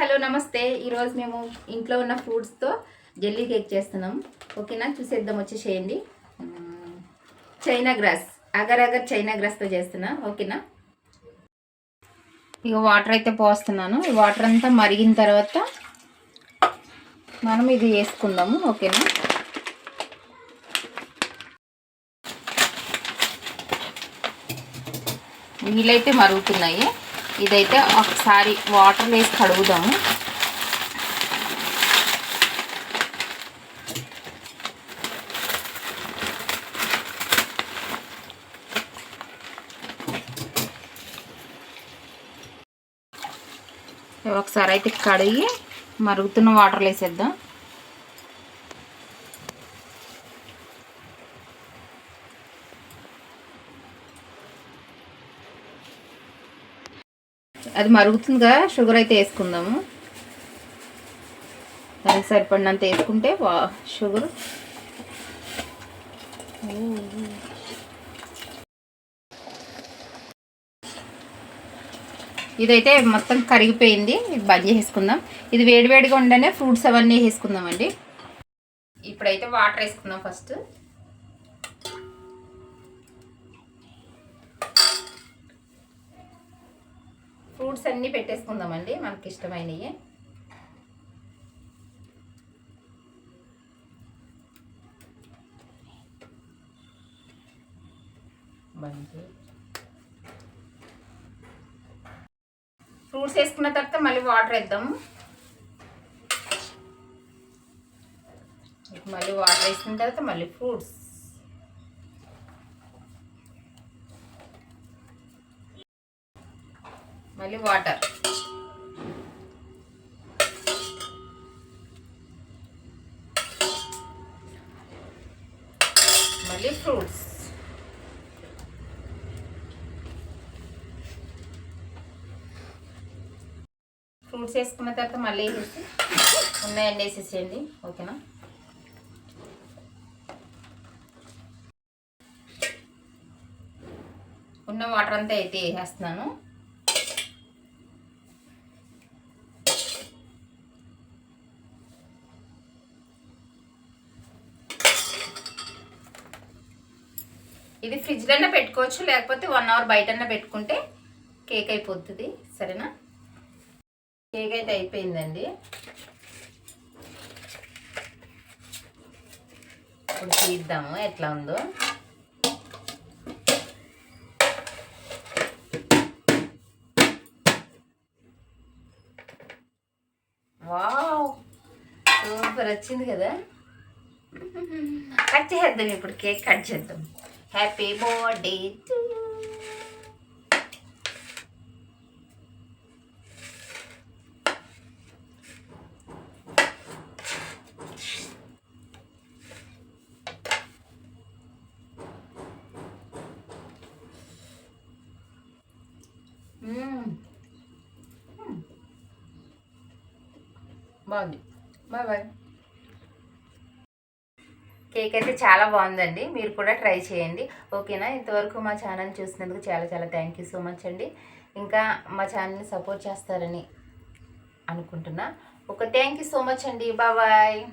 Hello నమస్తే. ఈరోజు మేము ఇంట్లో ఉన్న ఫ్రూట్స్తో జెల్లీ కేక్ చేస్తున్నాం. ఓకేనా? చూసేద్దాం వచ్చేసేయండి. China grass. Agar agar China గ్రాస్తో చేస్తున్నా. ఓకేనా? ఇక వాటర్ అయితే పోస్తున్నాను. ఈ వాటర్ అంతా మరిగిన తర్వాత మనం ఇది వేసుకుందాము. ఓకేనా? నీళ్ళైతే మరుగుతున్నాయి. ఇదైతే ఒకసారి వాటర్ వేసి కడుగుదాము. ఒకసారి అయితే కడిగి మరుగుతున్న వాటర్ వేసేద్దాం. అది మరుగుతుందిగా షుగర్ అయితే వేసుకుందాము. దానికి సరిపడినంత వేసుకుంటే వా షుగర్. ఇదైతే మొత్తం కరిగిపోయింది ఇది బంద్ చేసుకుందాం ఇది వేడివేడిగా ఉండనే ఫ్రూట్స్ అవన్నీ వేసుకుందామండి. ఇప్పుడైతే వాటర్ వేసుకుందాం ఫస్ట్ ఫ్రూట్స్ అన్నీ పెట్టేసుకుందామండి మనకి ఇష్టమైనవి ఫ్రూట్స్ వేసుకున్న తర్వాత మళ్ళీ వాటర్ వేద్దాము. మళ్ళీ వాటర్ వేసిన తర్వాత మళ్ళీ ఫ్రూట్స్. మళ్ళీ వాటర్. మళ్ళీ ఫ్రూట్స్. ఫ్రూట్స్ వేసుకున్న తర్వాత మళ్ళీ వేసి ఉన్నాయండి వేసేసేయండి ఓకేనా? ఉన్న వాటర్ అంతా అయితే వేసేస్తున్నాను. ఇది ఫ్రిడ్జ్లోనే పెట్టుకోవచ్చు లేకపోతే వన్ అవర్ బయటనే పెట్టుకుంటే కేక్ అయిపోతుంది. సరేనా? కేక్ అయితే అయిపోయిందండి. ఇప్పుడు తీద్దాము ఎట్లా ఉందో. వావ్! సూపర్ వచ్చింది కదా. కట్ చేద్దాం ఇప్పుడు కేక్ కట్ చేద్దాం. హ్యాపీ బర్త్డే టు బాగుంది బాయ్ బాయ్ కేక్ అయితే చాలా బాగుందండి. మీరు కూడా ట్రై చేయండి. ఓకేనా? ఇంతవరకు మా ఛానల్ చూసినందుకు చాలా చాలా థ్యాంక్ యూ సో మచ్ అండి. ఇంకా మా ఛానల్ని సపోర్ట్ చేస్తారని అనుకుంటున్నా. ఒక థ్యాంక్ యూ సో మచ్ అండి. బాబాయ్